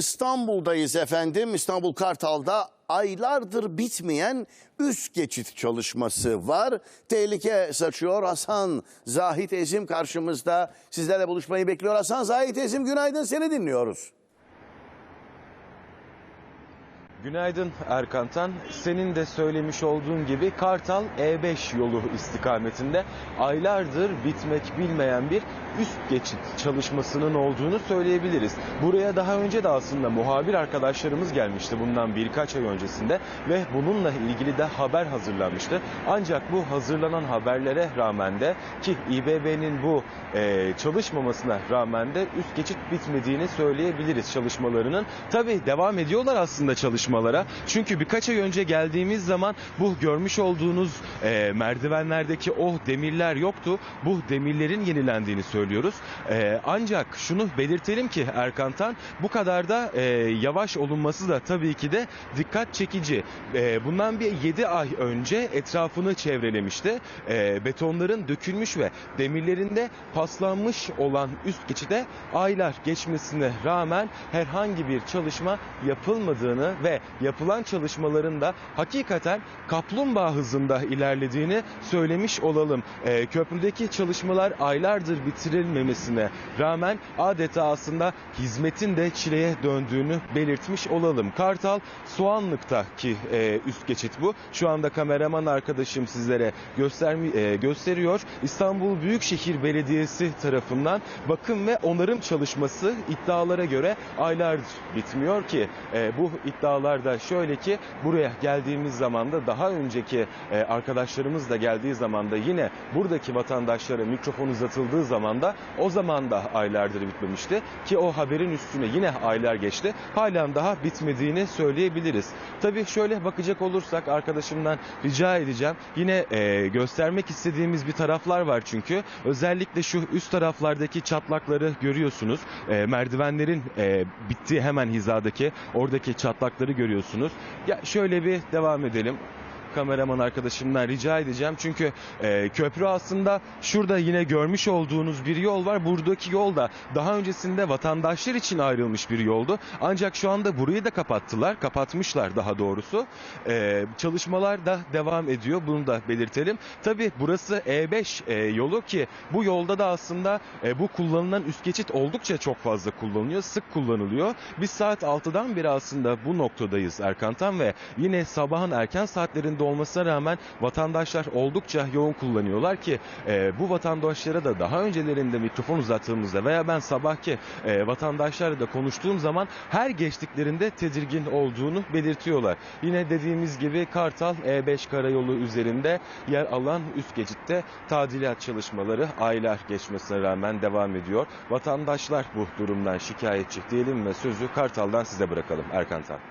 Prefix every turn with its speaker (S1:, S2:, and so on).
S1: İstanbul'dayız efendim. İstanbul Kartal'da aylardır bitmeyen üst geçit çalışması var. Tehlike saçıyor. Hasan Zahit Ezim karşımızda. Sizlerle buluşmayı bekliyor. Hasan Zahit Ezim günaydın seni dinliyoruz.
S2: Günaydın Erkantan. Senin de söylemiş olduğun gibi Kartal E5 yolu istikametinde aylardır bitmek bilmeyen bir üst geçit çalışmasının olduğunu söyleyebiliriz. Buraya daha önce de aslında muhabir arkadaşlarımız gelmişti bundan birkaç ay öncesinde ve bununla ilgili de haber hazırlanmıştı. Ancak bu hazırlanan haberlere rağmen de ki İBB'nin bu e, çalışmamasına rağmen de üst geçit bitmediğini söyleyebiliriz çalışmalarının. Tabii devam ediyorlar aslında çalışmalara. Çünkü birkaç ay önce geldiğimiz zaman bu görmüş olduğunuz e, merdivenlerdeki o demirler yoktu. Bu demirlerin yenilendiğini söylüyoruz. E, ancak şunu belirtelim ki Erkantan bu kadar da e, yavaş olunması da tabii ki de dikkat çekici. E, bundan bir 7 ay önce etrafını çevrelemişti. E, betonların dökülmüş ve demirlerinde paslanmış olan üst geçide aylar geçmesine rağmen herhangi bir çalışma yapılmadığını ve yapılan çalışmaların da hakikaten kaplumbağa hızında ilerlediğini söylemiş olalım. E, köprüdeki çalışmalar aylardır bitirilmemesine rağmen adeta aslında hizmetin de çileye döndüğünü belirtmiş olalım. Kartal Soğanlık'taki e, üst geçit bu. Şu anda kameraman arkadaşım sizlere göstermi, e, gösteriyor. İstanbul Büyükşehir Belediyesi tarafından bakım ve onarım çalışması iddialara göre aylardır bitmiyor ki e, bu iddialar da şöyle ki buraya geldiğimiz zaman da daha önceki e, arkadaşlarımız da geldiği zaman da yine buradaki vatandaşlara mikrofon uzatıldığı zaman da o zaman da aylardır bitmemişti ki o haberin üstüne yine aylar geçti. Halen daha bitmediğini söyleyebiliriz. Tabii şöyle bakacak olursak arkadaşımdan rica edeceğim. Yine e, göstermek istediğimiz bir taraflar var çünkü. Özellikle şu üst taraflardaki çatlakları görüyorsunuz. E, merdivenlerin e, bittiği hemen hizadaki oradaki çatlakları. Ya şöyle bir devam edelim kameraman arkadaşımdan rica edeceğim. Çünkü e, köprü aslında şurada yine görmüş olduğunuz bir yol var. Buradaki yol da daha öncesinde vatandaşlar için ayrılmış bir yoldu. Ancak şu anda burayı da kapattılar. Kapatmışlar daha doğrusu. E, çalışmalar da devam ediyor. Bunu da belirtelim. Tabi burası E5 e, yolu ki bu yolda da aslında e, bu kullanılan üst geçit oldukça çok fazla kullanılıyor. Sık kullanılıyor. Biz saat 6'dan beri aslında bu noktadayız Erkantan ve yine sabahın erken saatlerinde olmasına rağmen vatandaşlar oldukça yoğun kullanıyorlar ki e, bu vatandaşlara da daha öncelerinde mikrofon uzattığımızda veya ben sabahki e, vatandaşlarla da konuştuğum zaman her geçtiklerinde tedirgin olduğunu belirtiyorlar. Yine dediğimiz gibi Kartal E5 karayolu üzerinde yer alan üst geçitte tadilat çalışmaları aylar geçmesine rağmen devam ediyor. Vatandaşlar bu durumdan şikayetçi diyelim ve sözü Kartal'dan size bırakalım Erkan Tan.